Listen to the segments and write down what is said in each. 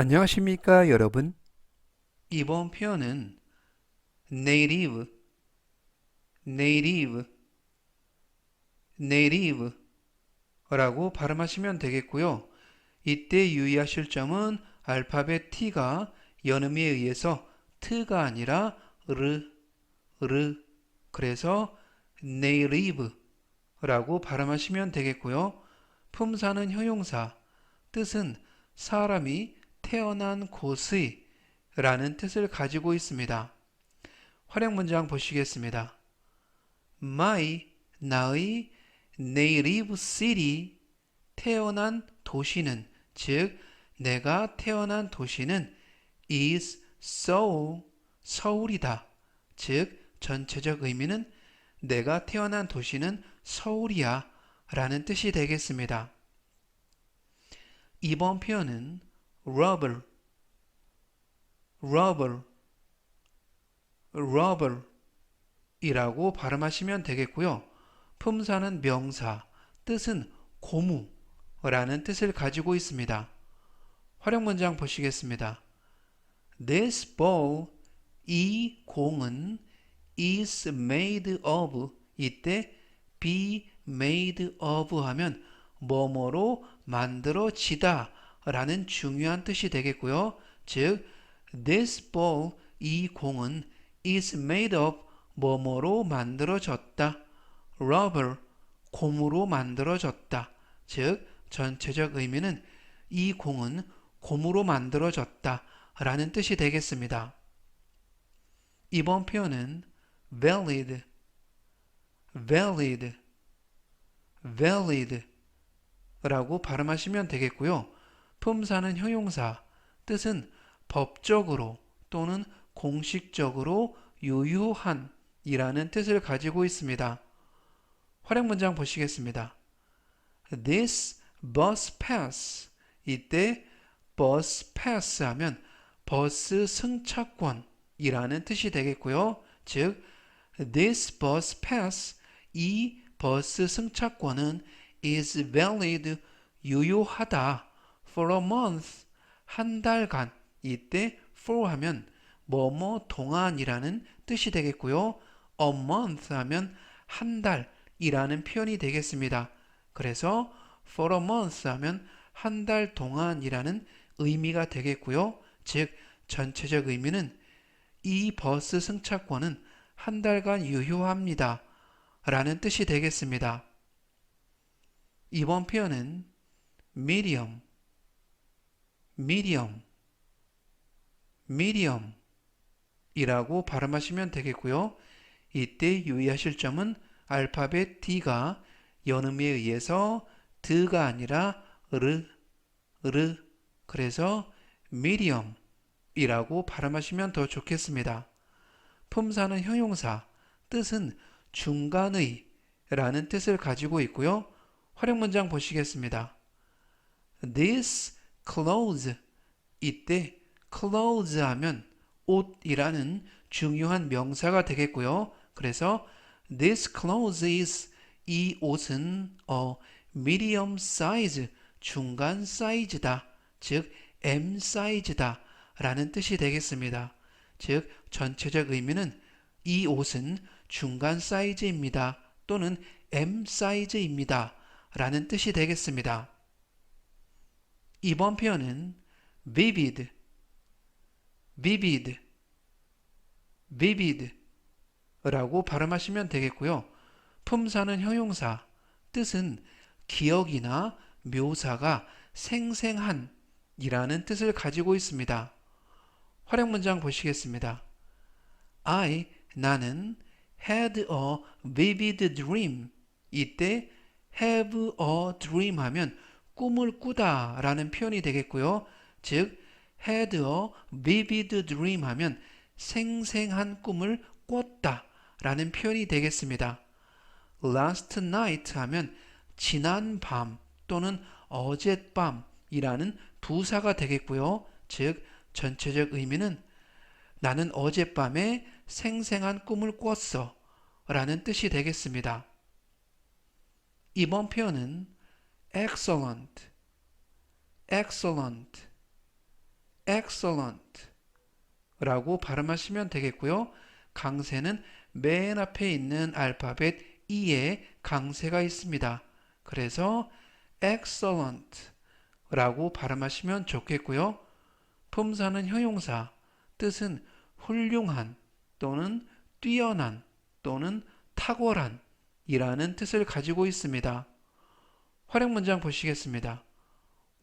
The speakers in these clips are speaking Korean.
안녕하십니까 여러분 이번 표현은 native, native, native 라고 발음하시면 되겠고요. 이때 유의하실 점은 알파벳 T가 연음에 의해서 트가 아니라 르, 르 그래서 native 라고 발음하시면 되겠고요. 품사는 형용사, 뜻은 사람이 태어난 곳의 라는 뜻을 가지고 있습니다. 활용 문장 보시겠습니다. My, 나의 native city, 태어난 도시는, 즉, 내가 태어난 도시는 is Seoul, 서울이다. 즉, 전체적 의미는 내가 태어난 도시는 서울이야 라는 뜻이 되겠습니다. 이번 표현은 robber, robber, robber 이라고 발음하시면 되겠고요. 품사는 명사, 뜻은 고무라는 뜻을 가지고 있습니다. 활용 문장 보시겠습니다. This ball, 이 공은 is made of, 이때 be made of 하면 뭐뭐로 만들어지다 라는 중요한 뜻이 되겠고요. 즉, this ball, 이 공은 is made of 뭐뭐로 만들어졌다. rubber, 고무로 만들어졌다. 즉, 전체적 의미는 이 공은 고무로 만들어졌다 라는 뜻이 되겠습니다. 이번 표현은 valid, valid, valid 라고 발음하시면 되겠고요. 품사는 형용사, 뜻은 법적으로 또는 공식적으로 유효한 이라는 뜻을 가지고 있습니다. 활용 문장 보시겠습니다. This bus pass 이때 bus pass 하면 버스 승차권이라는 뜻이 되겠고요. 즉 this bus pass 이 버스 승차권은 is valid 유효하다 for a month 한 달간 이때 for 하면 뭐뭐 동안이라는 뜻이 되겠고요. a month 하면 한 달이라는 표현이 되겠습니다. 그래서 for a month 하면 한 달 동안이라는 의미가 되겠고요. 즉 전체적 의미는 이 버스 승차권은 한 달간 유효합니다. 라는 뜻이 되겠습니다. 이번 표현은 medium, medium, medium 이라고 발음하시면 되겠고요. 이때 유의하실 점은 알파벳 D가 연음에 의해서 드가 아니라 르, 르 그래서 medium 이라고 발음하시면 더 좋겠습니다. 품사는 형용사, 뜻은 중간의 라는 뜻을 가지고 있고요. 활용 문장 보시겠습니다. This clothes 이때 clothes 하면 옷이라는 중요한 명사가 되겠고요. 그래서 this clothes is 이 옷은 어 medium size 중간 사이즈다. 즉 M 사이즈다 라는 뜻이 되겠습니다. 즉 전체적 의미는 이 옷은 중간 사이즈입니다. 또는 M 사이즈입니다. 라는 뜻이 되겠습니다. 이번 표현은 vivid, vivid, vivid 라고 발음하시면 되겠고요. 품사는 형용사, 뜻은 기억이나 묘사가 생생한 이라는 뜻을 가지고 있습니다. 활용 문장 보시겠습니다. I, 나는 had a vivid dream. 이때 have a dream 하면 꿈을 꾸다 라는 표현이 되겠고요. 즉, had a vivid dream 하면 생생한 꿈을 꿨다 라는 표현이 되겠습니다. last night 하면 지난 밤 또는 어젯밤이라는 부사가 되겠고요. 즉, 전체적 의미는 나는 어젯밤에 생생한 꿈을 꿨어 라는 뜻이 되겠습니다. 이번 표현은 excellent, excellent, excellent 라고 발음하시면 되겠고요. 강세는 맨 앞에 있는 알파벳 E에 강세가 있습니다. 그래서 excellent 라고 발음하시면 좋겠고요. 품사는 형용사, 뜻은 훌륭한 또는 뛰어난 또는 탁월한 이라는 뜻을 가지고 있습니다. 활용 문장 보시겠습니다.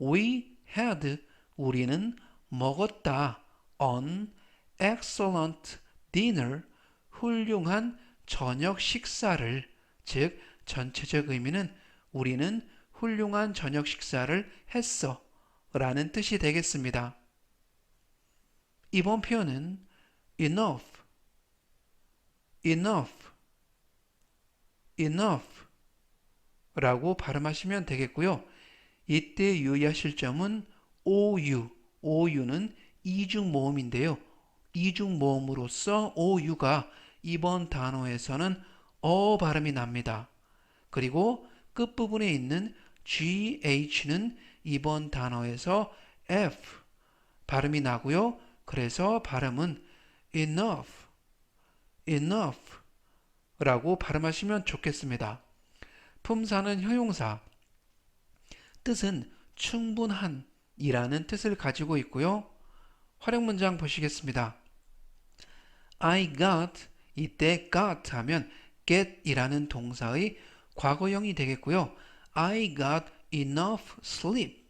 We had 우리는 먹었다 an excellent dinner 훌륭한 저녁 식사를 즉 전체적 의미는 우리는 훌륭한 저녁 식사를 했어 라는 뜻이 되겠습니다. 이번 표현은 enough, enough, enough 라고 발음하시면 되겠고요. 이때 유의하실 점은 OU, OU는 이중 모음인데요. 이중 모음으로써 OU가 이번 단어에서는 어 발음이 납니다. 그리고 끝부분에 있는 GH는 이번 단어에서 F 발음이 나고요. 그래서 발음은 enough, enough 라고 발음하시면 좋겠습니다. 품사는 형용사, 뜻은 충분한 이라는 뜻을 가지고 있고요. 활용 문장 보시겠습니다. I got 이때 got 하면 get 이라는 동사의 과거형이 되겠고요. I got enough sleep.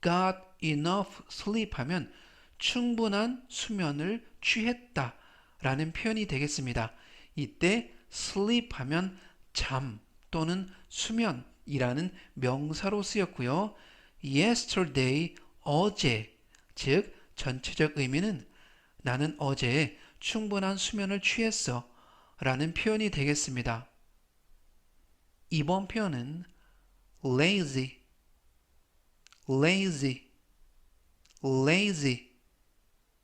got enough sleep 하면 충분한 수면을 취했다 라는 표현이 되겠습니다. 이때 sleep 하면 잠 또는 수면이라는 명사로 쓰였고요. yesterday 어제 즉 전체적 의미는 나는 어제 충분한 수면을 취했어 라는 표현이 되겠습니다. 이번 표현은 lazy, lazy, lazy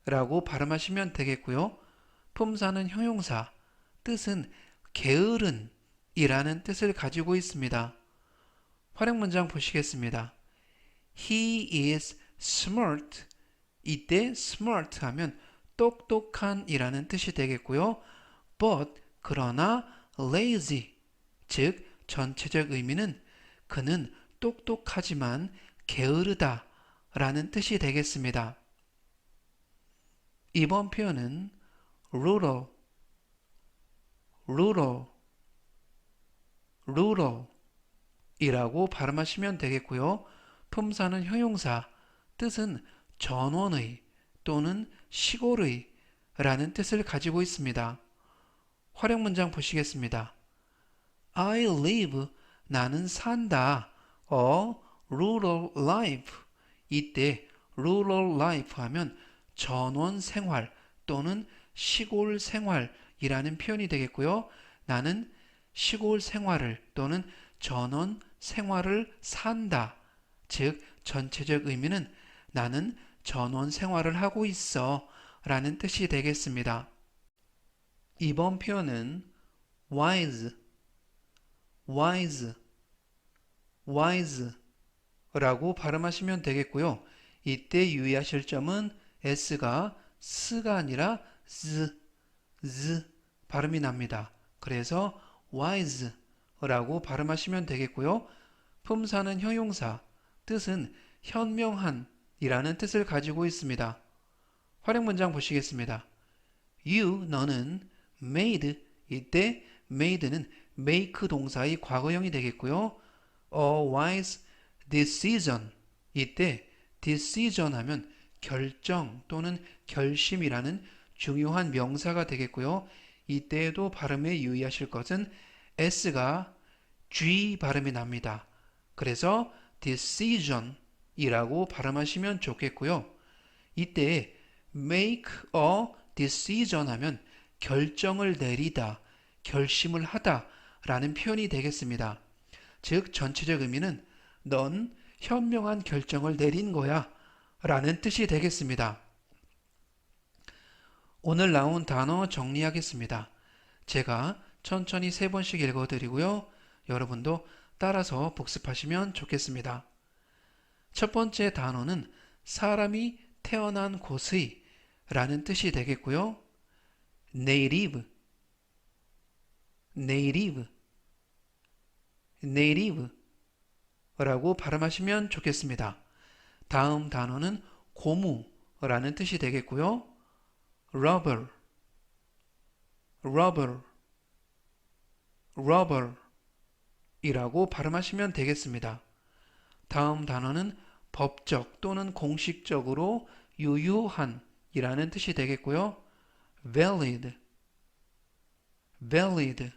라고 발음하시면 되겠고요. 품사는 형용사, 뜻은 게으른 이라는 뜻을 가지고 있습니다. 활용 문장 보시겠습니다. He is smart. 이때 smart 하면 똑똑한 이라는 뜻이 되겠고요. but 그러나 lazy 즉 전체적 의미는 그는 똑똑하지만 게으르다 라는 뜻이 되겠습니다. 이번 표현은 rural, rural, rural 이라고 발음하시면 되겠고요. 품사는 형용사, 뜻은 전원의 또는 시골의 라는 뜻을 가지고 있습니다. 활용 문장 보시겠습니다. I live, 나는 산다. a rural life. 이때 rural life 하면 전원 생활 또는 시골 생활이라는 표현이 되겠고요. 나는 시골 생활을 또는 전원 생활을 산다. 즉, 전체적 의미는 나는 전원 생활을 하고 있어 라는 뜻이 되겠습니다. 이번 표현은 wise, wise, wise 라고 발음하시면 되겠고요. 이때 유의하실 점은 s가 스가 아니라 z, z 발음이 납니다. 그래서 wise 라고 발음하시면 되겠고요. 품사는 형용사, 뜻은 현명한 이라는 뜻을 가지고 있습니다. 활용 문장 보시겠습니다. You, 너는 made, 이때 made는 make 동사의 과거형이 되겠고요. A wise decision, 이때 decision 하면 결정 또는 결심이라는 중요한 명사가 되겠고요. 이때에도 발음에 유의하실 것은 s가 g 발음이 납니다. 그래서 decision 이라고 발음하시면 좋겠고요. 이때 make a decision 하면 결정을 내리다, 결심을 하다 라는 표현이 되겠습니다. 즉, 전체적 의미는 넌 현명한 결정을 내린 거야 라는 뜻이 되겠습니다. 오늘 나온 단어 정리하겠습니다. 제가 천천히 세 번씩 읽어드리고요. 여러분도 따라서 복습하시면 좋겠습니다. 첫 번째 단어는 사람이 태어난 곳의 라는 뜻이 되겠고요. native, native, native 라고 발음하시면 좋겠습니다. 다음 단어는 고무라는 뜻이 되겠고요. Rubber, rubber, rubber 이라고 발음하시면 되겠습니다. 다음 단어는 법적 또는 공식적으로 유효한 이라는 뜻이 되겠고요. valid, valid,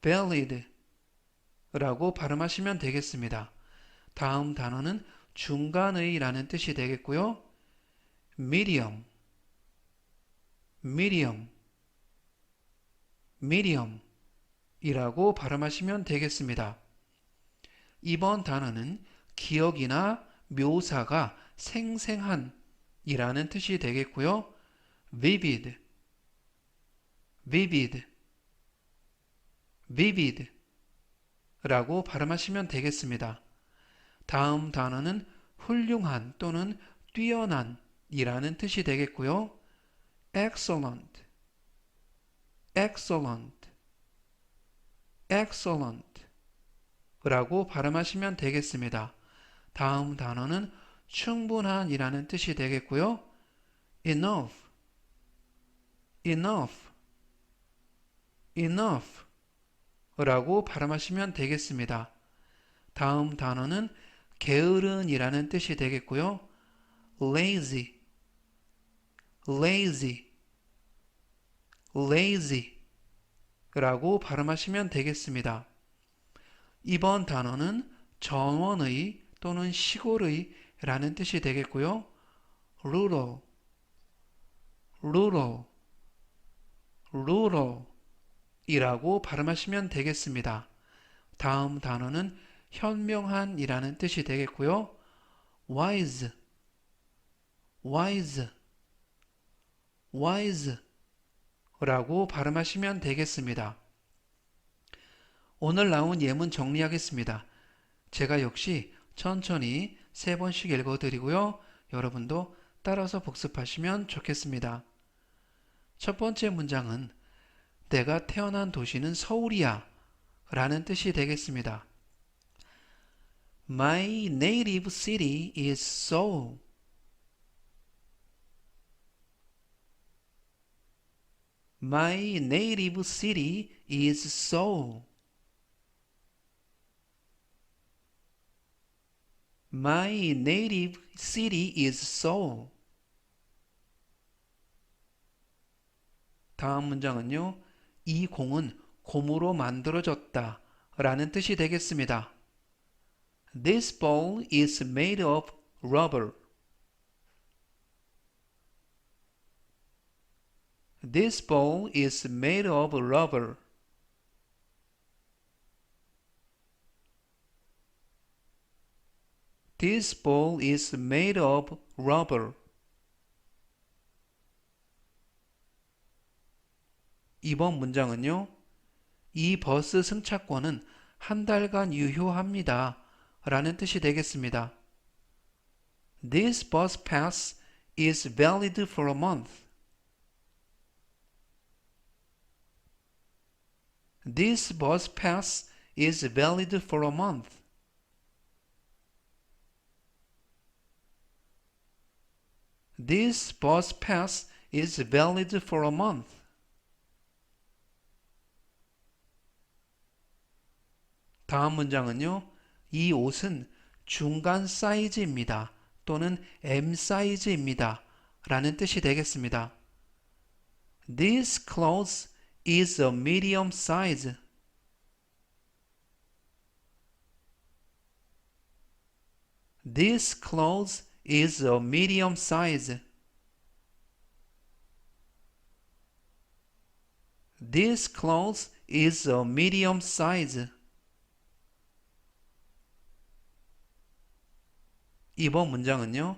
valid 라고 발음하시면 되겠습니다. 다음 단어는 중간의 라는 뜻이 되겠고요. medium, medium, medium 이라고 발음하시면 되겠습니다. 이번 단어는 기억이나 묘사가 생생한 이라는 뜻이 되겠고요. vivid, vivid, vivid 라고 발음하시면 되겠습니다. 다음 단어는 훌륭한 또는 뛰어난 이라는 뜻이 되겠고요. Excellent, excellent, excellent 라고 발음하시면 되겠습니다. 다음 단어는 충분한 이라는 뜻이 되겠고요. enough, enough, enough 라고 발음하시면 되겠습니다. 다음 단어는 게으른 이라는 뜻이 되겠고요. lazy, lazy, lazy 라고 발음하시면 되겠습니다. 이번 단어는 정원의 또는 시골의 라는 뜻이 되겠고요. rural, rural, rural 이라고 발음하시면 되겠습니다. 다음 단어는 현명한 이라는 뜻이 되겠고요. wise, wise, wise 라고 발음하시면 되겠습니다. 오늘 나온 예문 정리하겠습니다. 제가 역시 천천히 세 번씩 읽어드리고요. 여러분도 따라서 복습하시면 좋겠습니다. 첫 번째 문장은 내가 태어난 도시는 서울이야 라는 뜻이 되겠습니다. My native city is Seoul. My native city is Seoul. My native city is Seoul. 다음 문장은요. 이 공은 고무로 만들어졌다 라는 뜻이 되겠습니다. This ball is made of rubber. This ball is made of rubber. This ball is made of rubber. 이번 문장은요. 이 버스 승차권은 한 달간 유효합니다. 라는 뜻이 되겠습니다. This bus pass is valid for a month. This bus pass is valid for a month. This bus pass is valid for a month. 다음 문장은요. 이 옷은 중간 사이즈입니다. 또는 M 사이즈입니다. 라는 뜻이 되겠습니다. This clothes is a medium size. This clothes is a medium size. This clothes is a medium size. 이번 문장은요.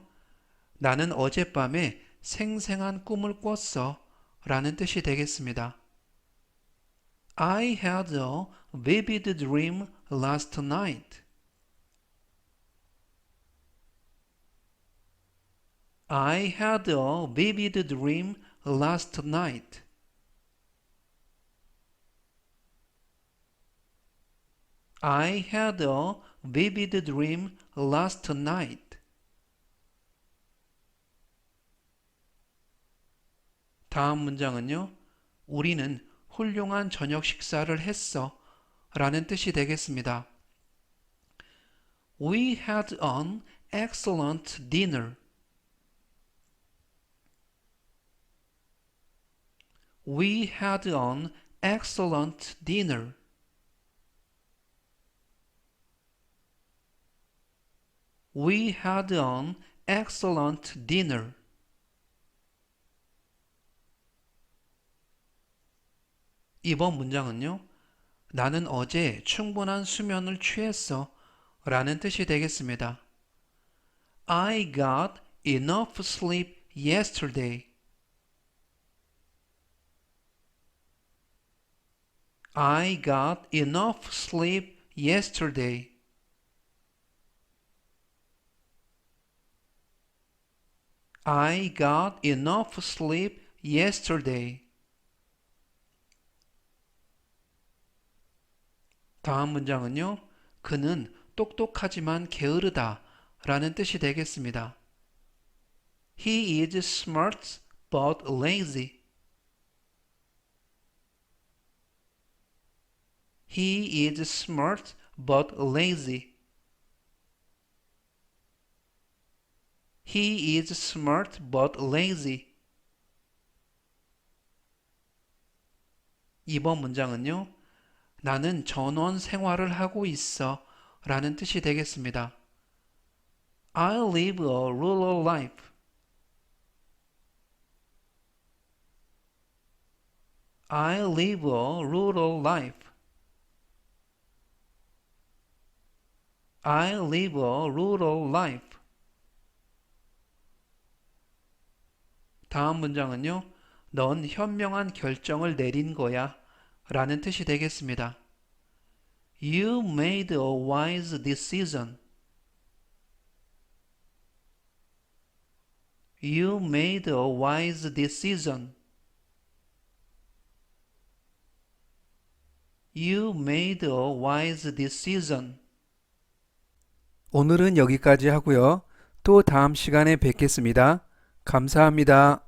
나는 어젯밤에 생생한 꿈을 꿨어 라는 뜻이 되겠습니다. I had a vivid dream last night. I had a vivid dream last night. I had a vivid dream last night. 다음 문장은요. 우리는 훌륭한 저녁 식사를 했어. 라는 뜻이 되겠습니다. We had an excellent dinner. We had an excellent dinner. We had an excellent dinner. 이번 문장은요. 나는 어제 충분한 수면을 취했어. 라는 뜻이 되겠습니다. I got enough sleep yesterday. I got enough sleep yesterday. I got enough sleep yesterday. 다음 문장은요. 그는 똑똑하지만 게으르다 라는 뜻이 되겠습니다. He is smart but lazy. He is smart but lazy. He is smart but lazy. 이번 문장은요. 나는 전원 생활을 하고 있어 라는 뜻이 되겠습니다. I live a rural life. I live a rural life. I live a rural life. 다음 문장은요. 넌 현명한 결정을 내린 거야. 라는 뜻이 되겠습니다. You made a wise decision. You made a wise decision. You made a wise decision. 오늘은 여기까지 하고요. 또 다음 시간에 뵙겠습니다. 감사합니다.